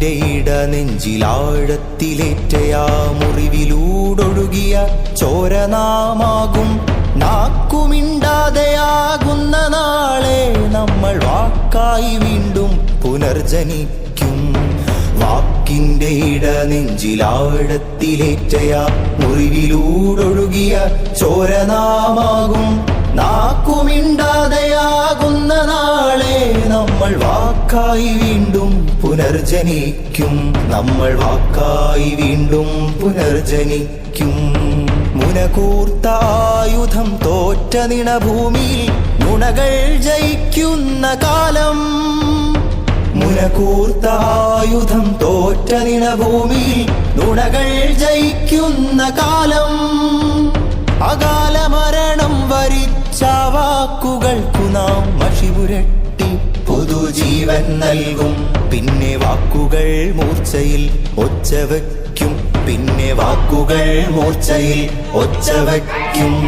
വാക്കിന്റെ ഇട നെഞ്ചിലാഴത്തിലേറ്റയാ മുറിവിലൂടൊഴുകിയ ചോരനാമാകും. നാക്കുമിണ്ടാതെയാകുന്ന നാളെ നമ്മൾ വാക്കായി വീണ്ടും പുനർജനിക്കും. വാക്കിന്റെ ഇട നെഞ്ചിലാഴത്തിലേറ്റയാ മുറിവിലൂടൊഴുകിയ ചോരനാമാകും. നാക്കുമിണ്ടാതെയാകുന്ന നാളെ നമ്മൾ വാക്കായി വീണ്ടും പുനർജനിക്കും. നമ്മൾ വാക്കായി വീണ്ടും പുനർജനിക്കും. മുനകൂർത്ത ആയുധം തോറ്റ നിണഭൂമിയിൽ ഗുണകൾ ജയിക്കുന്ന കാലം. മുനകൂർത്ത ആയുധം തോറ്റ നിണഭൂമിയിൽ നുണകൾ ജയിക്കുന്ന കാലം. അകാല മരണം വരിച്ച നൽകും. പിന്നെ വാക്കുകൾ മൂർച്ചയിൽ ഒച്ച വയ്ക്കും. പിന്നെ വാക്കുകൾ മൂർച്ചയിൽ ഒച്ച വയ്ക്കും.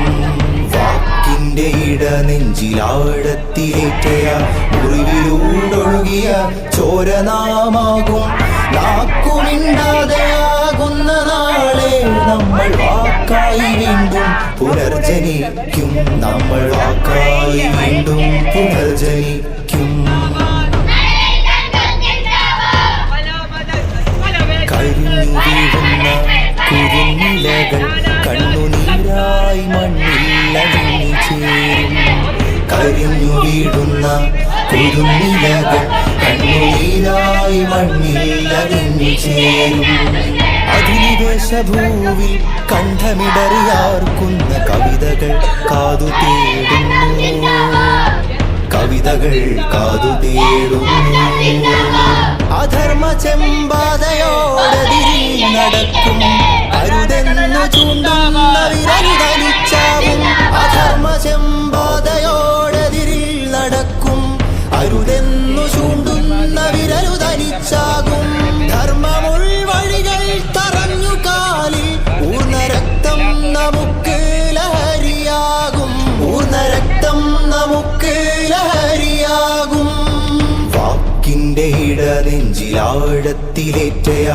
വാക്കിന്റെ ഇട നെഞ്ചിലാടത്തിലേറ്റയ മുറിവിലൂടൊഴുകിയ ചോരനാമാകും. നാക്കുമിണ്ടാതെയാകുന്ന നാളെ നമ്മൾ വാക്കായി വീണ്ടും പുനർജനിക്കും. നമ്മൾ വാക്കായി വീണ്ടും പുനർജനിക്കും കരിഞ്ഞു വീടുന്ന അണിഞ്ഞു ചേരും. അധിനിവേശഭൂവിൽ കണ്ഠമിടറിയാർക്കുന്ന കവിതകൾ കാതു തേടുന്നു. കവിതകൾ കാതു തേടുന്നു. അധർമ്മ ചെമ്പാതയോടതിരി നടക്കും. അരുതെന്നു ചൂണ്ടുന്ന വാക്കിന്റെ ഇട നെഞ്ചിലാഴത്തിലേറ്റയ.